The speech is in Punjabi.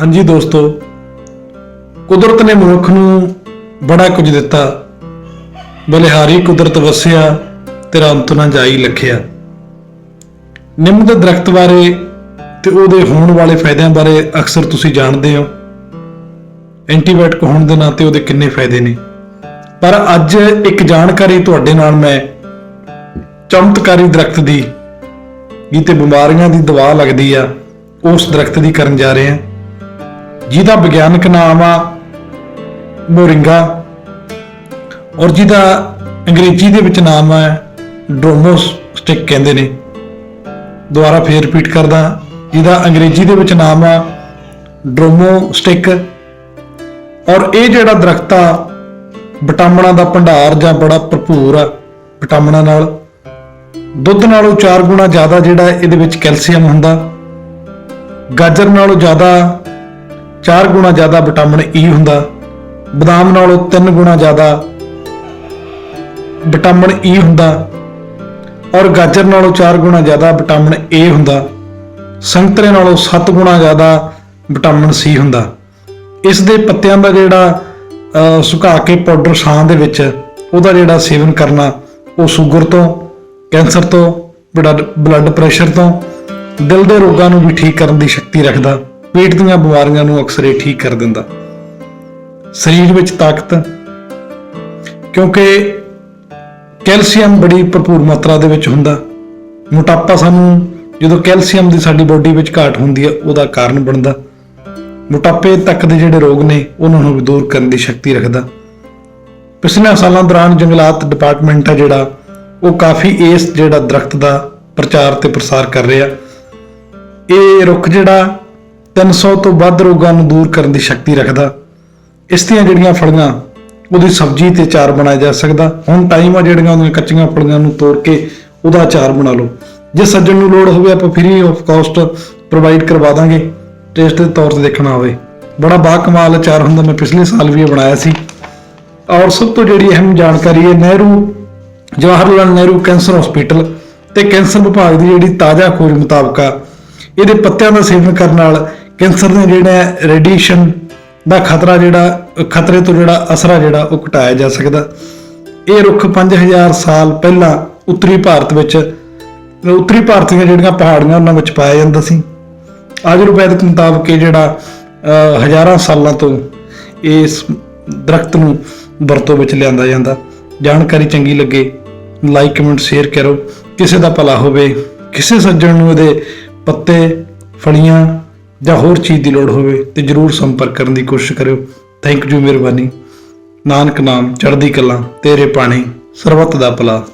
ਹਾਂਜੀ ਦੋਸਤੋ, ਕੁਦਰਤ ਨੇ ਮਨੁੱਖ ਨੂੰ ਬੜਾ ਕੁਝ ਦਿੱਤਾ। ਬਲਿਹਾਰੀ ਕੁਦਰਤ ਵਸਿਆ ਤੇਰਾ ਅੰਤ ਨਾ ਜਾਈ ਲਖਿਆ। ਨਿੰਮ ਦੇ ਦਰਖਤ ਬਾਰੇ ਤੇ ਉਹਦੇ ਹੋਣ ਵਾਲੇ ਫਾਇਦਿਆਂ ਬਾਰੇ ਅਕਸਰ ਤੁਸੀਂ ਜਾਣਦੇ ਹੋ। ਐਂਟੀਬਾਇਓਟਿਕ ਹੋਣ ਦੇ ਨਾਤੇ ਉਹਦੇ ਕਿੰਨੇ ਫਾਇਦੇ ਨੇ। ਪਰ ਅੱਜ ਇੱਕ ਜਾਣਕਾਰੀ ਤੁਹਾਡੇ ਨਾਲ ਮੈਂ ਚਮਤਕਾਰੀ ਦਰਖਤ ਦੀ ਜਿੱਤੇ ਬਿਮਾਰੀਆਂ ਦੀ ਦਵਾ ਲੱਗਦੀ ਆ, ਉਸ ਦਰਖਤ ਦੀ ਕਰਨ ਜਾ ਰਹੇ। ਹਾਂ ਜਿਹਦਾ ਵਿਗਿਆਨਕ ਨਾਮ ਆ ਮੋਰਿੰਗਾ ਔਰ ਜਿਹਦਾ ਅੰਗਰੇਜ਼ੀ ਦੇ ਵਿੱਚ ਨਾਮ ਹੈ ਡਰੋਮੋਸ ਸਟਿਕ ਕਹਿੰਦੇ ਨੇ। ਦੁਬਾਰਾ ਫੇਰ ਰਿਪੀਟ ਕਰਦਾ, ਜਿਹਦਾ ਅੰਗਰੇਜ਼ੀ ਦੇ ਵਿੱਚ ਨਾਮ ਆ ਡਰੋਮੋਸਟਿਕ ਔਰ ਇਹ ਜਿਹੜਾ ਦਰਖਤ ਆ, ਵਿਟਾਮਿਨਾਂ ਦਾ ਭੰਡਾਰ ਜਾਂ ਬੜਾ ਭਰਪੂਰ ਆ ਵਿਟਾਮਿਨਾਂ ਨਾਲ। ਦੁੱਧ ਨਾਲੋਂ 4 ਗੁਣਾ ਜ਼ਿਆਦਾ ਜਿਹੜਾ ਇਹਦੇ ਵਿੱਚ ਕੈਲਸ਼ੀਅਮ ਹੁੰਦਾ। ਗਾਜਰ ਨਾਲੋਂ ਜ਼ਿਆਦਾ 4 ਗੁਣਾ ਜ਼ਿਆਦਾ ਵਿਟਾਮਿਨ ਈ ਹੁੰਦਾ। ਬਦਾਮ ਨਾਲੋਂ 3 ਗੁਣਾ ਜ਼ਿਆਦਾ ਵਿਟਾਮਿਨ ਈ ਹੁੰਦਾ। ਔਰ ਗਾਜਰ ਨਾਲੋਂ 4 ਗੁਣਾ ਜ਼ਿਆਦਾ ਵਿਟਾਮਿਨ ਏ ਹੁੰਦਾ। ਸੰਤਰੇ ਨਾਲੋਂ 7 ਗੁਣਾ ਜ਼ਿਆਦਾ ਵਿਟਾਮਿਨ ਸੀ ਹੁੰਦਾ। ਇਸ ਦੇ ਪੱਤਿਆਂ ਦਾ ਜਿਹੜਾ ਸੁਕਾ ਕੇ ਪਾਊਡਰ ਛਾਂ ਦੇ ਵਿੱਚ, ਉਹਦਾ ਜਿਹੜਾ ਸੇਵਨ ਕਰਨਾ, ਉਹ ਸ਼ੂਗਰ ਤੋਂ, ਕੈਂਸਰ ਤੋਂ ਬਲੱਡ ਪ੍ਰੈਸ਼ਰ ਤੋਂ, ਦਿਲ ਦੇ ਰੋਗਾਂ ਨੂੰ ਵੀ ਠੀਕ ਕਰਨ ਦੀ ਸ਼ਕਤੀ ਰੱਖਦਾ। ਪੇਟ ਦੀਆਂ ਬਿਮਾਰੀਆਂ ਨੂੰ ਅਕਸਰ ਇਹ ਠੀਕ ਕਰ ਦਿੰਦਾ। ਸਰੀਰ ਵਿੱਚ ਤਾਕਤ, ਕਿਉਂਕਿ ਕੈਲਸ਼ੀਅਮ ਬੜੀ ਭਰਪੂਰ ਮਾਤਰਾ ਦੇ ਵਿੱਚ ਹੁੰਦਾ। ਮੋਟਾਪਾ ਸਾਨੂੰ ਜਦੋਂ ਕੈਲਸ਼ੀਅਮ ਦੀ ਸਾਡੀ ਬੋਡੀ ਵਿੱਚ ਘਾਟ ਹੁੰਦੀ ਹੈ, ਉਹਦਾ ਕਾਰਨ ਬਣਦਾ। ਮੋਟਾਪੇ ਤੱਕ ਦੇ ਜਿਹੜੇ ਰੋਗ ਨੇ, ਉਹਨਾਂ ਨੂੰ ਵੀ ਦੂਰ ਕਰਨ ਦੀ ਸ਼ਕਤੀ ਰੱਖਦਾ। ਪਿਛਲੇ ਸਾਲਾਂ ਦੌਰਾਨ ਜੰਗਲਾਤ ਡਿਪਾਰਟਮੈਂਟ ਹੈ ਜਿਹੜਾ, ਉਹ ਕਾਫੀ ਇਸ ਜਿਹੜਾ ਦਰਖਤ ਦਾ ਪ੍ਰਚਾਰ ਤੇ ਪ੍ਰਸਾਰ ਕਰ ਰਿਹਾ। ਇਹ ਰੁੱਖ ਜਿਹੜਾ 300 ਤੋਂ ਵੱਧ ਰੋਗਾਂ ਨੂੰ ਦੂਰ ਕਰਨ ਦੀ ਸ਼ਕਤੀ ਰੱਖਦਾ। ਇਸ ਦੀਆਂ ਜਿਹੜੀਆਂ ਫਲੀਆਂ, ਉਹਦੀ ਸਬਜ਼ੀ ਤੇ ਚਾਰ ਬਣਾਇਆ ਜਾ ਸਕਦਾ। ਹੁਣ ਟਾਈਮ ਆ ਜਿਹੜੀਆਂ ਉਹਦੀਆਂ ਕੱਚੀਆਂ ਫਲੀਆਂ ਨੂੰ ਤੋੜ ਕੇ ਉਹਦਾ ਚਾਰ ਬਣਾ ਲਓ। ਜੇ ਸੱਜਣ ਨੂੰ ਲੋੜ ਹੋਵੇ, ਆਪਾਂ ਫ੍ਰੀ ਆਫ ਕਾਸਟ ਪ੍ਰੋਵਾਈਡ ਕਰਵਾ ਦਾਂਗੇ। ਟੇਸਟ ਦੇ ਤੌਰ ਤੇ ਦੇਖਣਾ ਹੋਵੇ। ਬੜਾ ਬਾ ਕਮਾਲ ਅਚਾਰ ਹੁੰਦਾ। ਮੈਂ ਪਿਛਲੇ ਸਾਲ ਵੀ ਇਹ ਬਣਾਇਆ ਸੀ। ਔਰ ਸਭ ਤੋਂ ਜਿਹੜੀ ਅਹਿਮ ਜਾਣਕਾਰੀ ਹੈ ਨਹਿਰੂ ਜਵਾਹਰ ਲਾਲ ਨਹਿਰੂ ਕੈਂਸਰ ਹਸਪੀਟਲ ਤੇ ਕੈਂਸਰ ਵਿਭਾਗ ਦੀ ਜਿਹੜੀ ਤਾਜ਼ਾ ਖੋਜ ਮੁਤਾਬਕ ਆ, ਇਹਦੇ ਪੱਤਿਆਂ ਦਾ ਸੇਵਨ ਕਰਨ ਨਾਲ ਕੈਂਸਰ ਦੇ ਜਿਹੜਾ ਰੇਡੀਏਸ਼ਨ ਦਾ ਖਤਰਾ ਜਿਹੜਾ, ਖਤਰੇ ਤੋਂ ਜਿਹੜਾ ਅਸਰਾ ਜਿਹੜਾ ਉਹ ਘਟਾਇਆ ਜਾ ਸਕਦਾ। ਇਹ ਰੁੱਖ 5000 ਸਾਲ ਪਹਿਲਾਂ ਉੱਤਰੀ ਭਾਰਤ ਵਿੱਚ, ਉੱਤਰੀ ਭਾਰਤ ਦੀਆਂ ਜਿਹੜੀਆਂ ਪਹਾੜੀਆਂ ਉਹਨਾਂ ਵਿੱਚ ਪਾਇਆ ਜਾਂਦਾ ਸੀ। ਆਯੁਰਵੈਦਿਕ ਮੁਤਾਬਕ ਇਹ ਜਿਹੜਾ ਹਜ਼ਾਰਾਂ ਸਾਲਾਂ ਤੋਂ ਇਸ ਦਰਖਤ ਨੂੰ ਵਰਤੋਂ ਵਿੱਚ ਲਿਆਂਦਾ ਜਾਂਦਾ। ਜਾਣਕਾਰੀ ਚੰਗੀ ਲੱਗੇ ਲਾਈਕ ਕਮੈਂਟ ਸ਼ੇਅਰ ਕਰੋ। ਕਿਸੇ ਦਾ ਭਲਾ ਹੋਵੇ, ਕਿਸੇ ਸੱਜਣ ਨੂੰ ਇਹਦੇ ਪੱਤੇ, ਫਲੀਆਂ ਜਾਂ ਹੋਰ ਚੀਜ਼ ਦੀ ਲੋੜ ਹੋਵੇ ਤੇ ਜਰੂਰ ਸੰਪਰਕ ਕਰਨ ਦੀ ਕੋਸ਼ਿਸ਼ ਕਰਿਓ। ਥੈਂਕ ਯੂ ਮਿਹਰਬਾਨੀ। ਨਾਨਕ ਨਾਮ, ਚੜ੍ਹਦੀ ਕਲਾ, ਤੇਰੇ ਪਾਣੀ, ਸਰਬੱਤ ਦਾ ਭਲਾ।